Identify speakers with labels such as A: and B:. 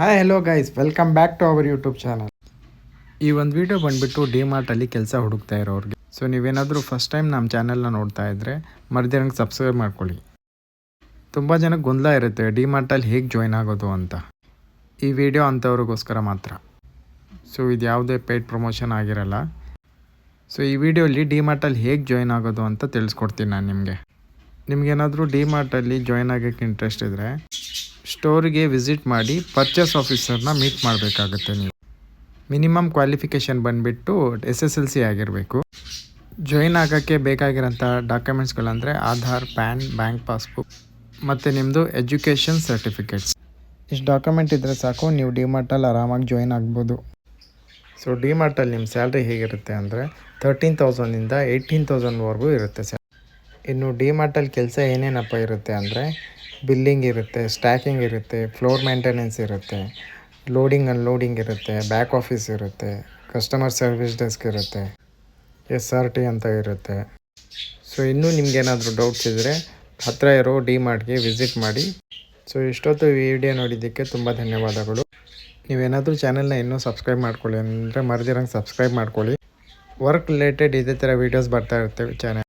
A: Hi hello guys welcome back to our YouTube channel ಈ ಒಂದು video ಬಂದುಬಿಟ್ಟು D ಮಾರ್ಟಲ್ಲಿ ಕೆಲಸ ಹುಡುಕ್ತಾ ಇರೋರಿಗೆ. ಸೊ ನೀವೇನಾದರೂ ಫಸ್ಟ್ ಟೈಮ್ ನಮ್ಮ ಚಾನಲ್ನ ನೋಡ್ತಾ ಇದ್ದರೆ ಮರ್ದಿರಂಗೆ ಸಬ್ಸ್ಕ್ರೈಬ್ ಮಾಡ್ಕೊಳ್ಳಿ. ತುಂಬ ಜನಕ್ಕೆ ಗೊಂದಲ ಇರುತ್ತೆ ಡಿ ಮಾರ್ಟಲ್ಲಿ ಹೇಗೆ ಜಾಯ್ನ್ ಆಗೋದು ಅಂತ. ಈ ವಿಡಿಯೋ ಅಂಥವ್ರಿಗೋಸ್ಕರ ಮಾತ್ರ. ಸೊ ಇದು ಯಾವುದೇ ಪೇಡ್ ಪ್ರಮೋಷನ್ ಆಗಿರಲ್ಲ. ಸೊ ಈ ವಿಡಿಯೋಲಿ ಡಿ ಮಾರ್ಟಲ್ಲಿ ಹೇಗೆ ಜಾಯ್ನ್ ಆಗೋದು ಅಂತ ತಿಳಿಸ್ಕೊಡ್ತೀನಿ ನಾನು ನಿಮಗೆ. ನಿಮಗೇನಾದರೂ ಡಿ ಮಾರ್ಟಲ್ಲಿ ಜಾಯ್ನ್ ಆಗೋಕ್ಕೆ ಇಂಟ್ರೆಸ್ಟ್ ಇದ್ದರೆ ಸ್ಟೋರಿಗೆ ವಿಸಿಟ್ ಮಾಡಿ ಪರ್ಚೇಸ್ ಆಫೀಸರ್ನ ಮೀಟ್ ಮಾಡಬೇಕಾಗುತ್ತೆ ನೀವು. ಮಿನಿಮಮ್ ಕ್ವಾಲಿಫಿಕೇಷನ್ ಬಂದುಬಿಟ್ಟು ಎಸ್ ಎಸ್ ಎಲ್ ಸಿ ಆಗಿರಬೇಕು. ಜಾಯಿನ್ ಆಗೋಕ್ಕೆ ಬೇಕಾಗಿರೋಂಥ ಡಾಕ್ಯುಮೆಂಟ್ಸ್ಗಳಂದರೆ ಆಧಾರ್, ಪ್ಯಾನ್, ಬ್ಯಾಂಕ್ ಪಾಸ್ಬುಕ್ ಮತ್ತು ನಿಮ್ಮದು ಎಜುಕೇಷನ್ ಸರ್ಟಿಫಿಕೇಟ್ಸ್. ಇಷ್ಟು ಡಾಕ್ಯುಮೆಂಟ್ ಇದ್ದರೆ ಸಾಕು, ನೀವು ಡಿ ಮಾರ್ಟಲ್ಲಿ ಆರಾಮಾಗಿ ಜಾಯಿನ್ ಆಗ್ಬೋದು. ಸೊ ಡಿ ಮಾರ್ಟಲ್ಲಿ ನಿಮ್ಮ ಸ್ಯಾಲ್ರಿ ಹೇಗಿರುತ್ತೆ ಅಂದರೆ ತರ್ಟೀನ್ ತೌಸಂಡಿಂದ ಏಯ್ಟೀನ್ ತೌಸಂಡ್ವರೆಗೂ ಇರುತ್ತೆ ಸರ್ ಇನ್ನು ಡಿ ಮಾರ್ಟಲ್ಲಿ ಕೆಲಸ ಏನೇನಪ್ಪ ಇರುತ್ತೆ ಅಂದರೆ ಬಿಲ್ಲಿಂಗ್ ಇರುತ್ತೆ, ಸ್ಟ್ಯಾಕಿಂಗ್ ಇರುತ್ತೆ, ಫ್ಲೋರ್ ಮೇಂಟೆನೆನ್ಸ್ ಇರುತ್ತೆ, ಲೋಡಿಂಗ್ ಅನ್ಲೋಡಿಂಗ್ ಇರುತ್ತೆ, ಬ್ಯಾಕ್ ಆಫೀಸ್ ಇರುತ್ತೆ, ಕಸ್ಟಮರ್ ಸರ್ವಿಸ್ ಡೆಸ್ಕ್ ಇರುತ್ತೆ, ಎಸ್ ಆರ್ ಟಿ ಅಂತ ಇರುತ್ತೆ. ಸೊ ಇನ್ನೂ ನಿಮ್ಗೇನಾದರೂ ಡೌಟ್ಸ್ ಇದ್ದರೆ ಹತ್ತಿರ ಇರೋ ಡಿ ಮಾರ್ಟ್ಗೆ ವಿಸಿಟ್ ಮಾಡಿ. ಸೊ ಇಷ್ಟೊತ್ತು ವಿಡಿಯೋ ನೋಡಿದ್ದಕ್ಕೆ ತುಂಬ ಧನ್ಯವಾದಗಳು. ನೀವೇನಾದರೂ ಚಾನಲ್ನ ಇನ್ನೂ ಸಬ್ಸ್ಕ್ರೈಬ್ ಮಾಡ್ಕೊಳ್ಳಿ, ಅಂದರೆ ಮರ್ದಿರಂಗೆ ಸಬ್ಸ್ಕ್ರೈಬ್ ಮಾಡ್ಕೊಳ್ಳಿ. ವರ್ಕ್ ರಿಲೇಟೆಡ್ ಇದೇ ಥರ ವೀಡಿಯೋಸ್ ಬರ್ತಾ ಇರ್ತೇವೆ ಚಾನಲ್